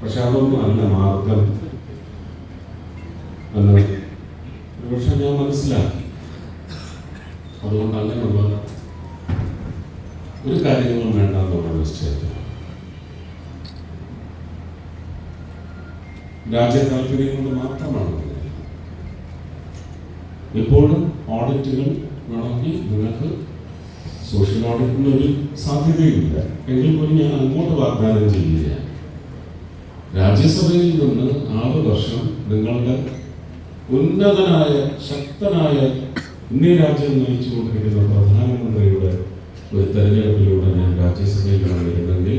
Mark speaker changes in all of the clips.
Speaker 1: പക്ഷെ അതൊന്നും അല്ല മാർഗം. എന്ന് ഒരുപക്ഷെ ഞാൻ മനസ്സിലാക്കി. അതുകൊണ്ട് അങ്ങനെയുള്ള ഒരു കാര്യങ്ങളും വേണ്ട എന്നുള്ള നിശ്ചയത്തിൽ രാജ്യ താല്പര്യം കൊണ്ട് മാത്രമാണ് ഇപ്പോഴും ഓഡിറ്റുകൾ വേണമെങ്കിൽ നിങ്ങൾക്ക് സോഷ്യൽ ഓഡിറ്റിനൊരു സാധ്യതയില്ല. എങ്കിൽ പോലും ഞാൻ അങ്ങോട്ട് വാഗ്ദാനം ചെയ്യുകയാണ്. രാജ്യസഭയിൽ നിന്ന് ആറ് വർഷം നിങ്ങളുടെ ഉന്നതനായ ശക്തനായ ഇന്ത്യ രാജ്യം നയിച്ചുകൊണ്ടിരിക്കുന്ന പ്രധാനമന്ത്രിയുടെ ഒരു തെരഞ്ഞെടുപ്പിലൂടെ ഞാൻ രാജ്യസഭയിലാണ് വരുന്നെങ്കിൽ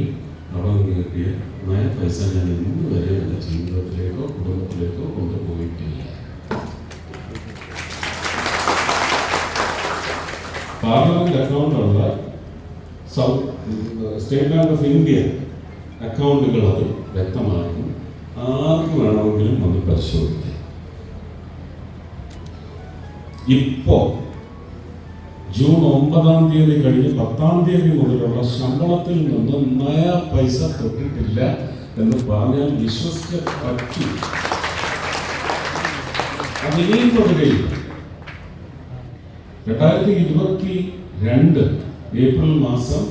Speaker 1: അവിടെ നിന്ന് കിട്ടിയ നയ പൈസ ഞാൻ ഇന്ന് വരെ എന്റെ ജീവിതത്തിലേക്കോ കുടുംബത്തിലേക്കോ കൊണ്ടുപോയിട്ടില്ല. പാർലമെന്റ് അക്കൗണ്ടുള്ള സ്റ്റേറ്റ് ബാങ്ക് ഓഫ് ഇന്ത്യ അക്കൗണ്ടുകൾ അത് വ്യക്തമാക്കും ആർക്ക് വേണമെങ്കിലും അത് പരിശോധിക്കാം. ഇപ്പോ ജൂൺ ഒമ്പതാം തീയതി കഴിഞ്ഞ് പത്താം തീയതി മുതലുള്ള ശമ്പളത്തിൽ നിന്ന് നയ പൈസ തൊട്ടിട്ടില്ല എന്ന് പറഞ്ഞാൽ വിശ്വസിക്കാൻ പറ്റി. അതിനെയും തുടരുകയില്ല. രണ്ടായിരത്തി ഇരുപത്തി രണ്ട് ഏപ്രിൽ മാസം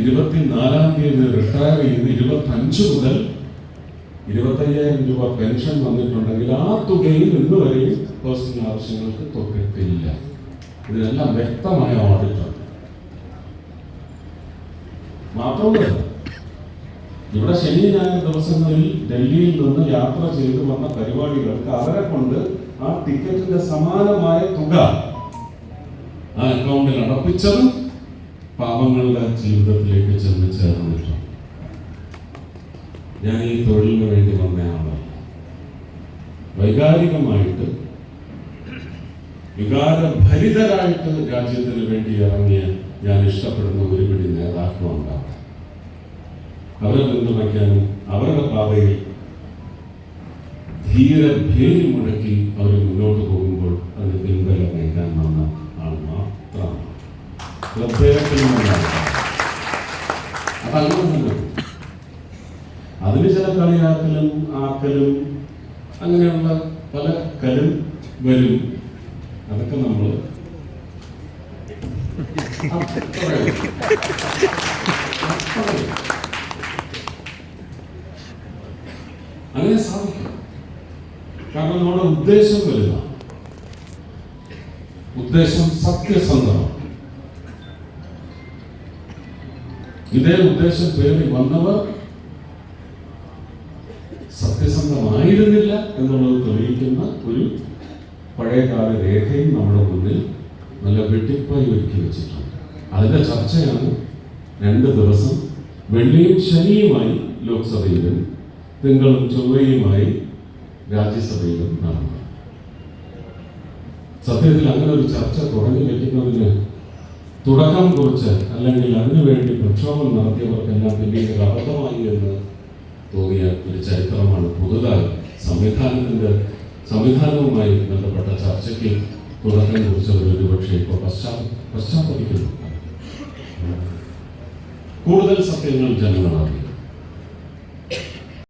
Speaker 1: ഇരുപത്തിനാലാം തീയതി റിട്ടയർ ചെയ്ത് ഇരുപത്തി അഞ്ച് മുതൽ ഇരുപത്തയ്യായിരം രൂപ പെൻഷൻ വന്നിട്ടുണ്ടെങ്കിൽ ആ തുകയിൽ ഇന്ന് വരെയും പേഴ്സണൽ ആവശ്യങ്ങൾക്ക് തൊട്ടിട്ടില്ല. ഇതിനെല്ലാം വ്യക്തമായ ഓഡിറ്റാണ് മാത്രമല്ല ഇവിടെ ശനി ഞായർ ദിവസങ്ങളിൽ ഡൽഹിയിൽ നിന്ന് യാത്ര ചെയ്ത് വന്ന പരിപാടികൾക്ക് അവരെ കൊണ്ട് ആ ടിക്കറ്റിന്റെ സമാനമായ തുക ആ അക്കൗണ്ടിൽ അടപ്പിച്ചതും പാവങ്ങളുടെ ജീവിതത്തിലേക്ക് ചെന്ന് ചേർന്നിട്ടുണ്ട് ഞാൻ ഈ തൊഴിലിന് വേണ്ടി വന്നയാളല്ല വൈകാരികമായിട്ട് വികാരഭരിതരായിട്ട് രാജ്യത്തിന് വേണ്ടി ഇറങ്ങിയ ഞാൻ ഇഷ്ടപ്പെടുന്ന ഒരു പിടി നേതാക്കളുണ്ടാവും അവരെ പിന്തുണയ്ക്കാനും അവരുടെ പാതയിൽ ധീരഭേരി മുഴക്കി അവർ തന്നെ അതിന് ചില കളിയാക്കലും ആക്കലും അങ്ങനെയുള്ള പല കലും വരും. അതൊക്കെ നമ്മൾ അങ്ങനെ സാധിക്കും. കാരണം നമ്മുടെ ഉദ്ദേശം വലുതാണ്. ഉദ്ദേശം സത്യസന്ധമാണ്. ഇതേ ഉദ്ദേശം പേറി വന്നവർ സത്യസന്ധമായിരുന്നില്ല എന്നുള്ളത് തെളിയിക്കുന്ന ഒരു പഴയകാല രേഖയും നമ്മുടെ മുന്നിൽ നല്ല വെട്ടിപ്പായി ഒരുക്കി വെച്ചിട്ടുണ്ട്. അതിന്റെ ചർച്ചയാണ് രണ്ട് ദിവസം വെള്ളിയും ശനിയുമായി ലോക്സഭയിലും തിങ്കളും ചൊവ്വയുമായി രാജ്യസഭയിലും നടന്നത്. സത്യത്തിൽ അങ്ങനെ ഒരു ചർച്ച തുടങ്ങി വെക്കുന്നതിന് തുടക്കം കുറിച്ച് അല്ലെങ്കിൽ അതിനുവേണ്ടി പ്രക്ഷോഭം നടത്തിയവർക്കെല്ലാം പിന്നീട് അബദ്ധമായി എന്ന് തോന്നിയ ഒരു ചരിത്രമാണ് പുതുതായി സംവിധാനത്തിന്റെ സംവിധാനവുമായി ബന്ധപ്പെട്ട ചർച്ചയ്ക്ക് തുടക്കം കുറിച്ചവർ ഒരുപക്ഷെ ഇപ്പോൾ പശ്ചാ പശ്ചാത്തലിക്കുന്നു കൂടുതൽ സത്യങ്ങൾ ജനങ്ങൾ അറിയും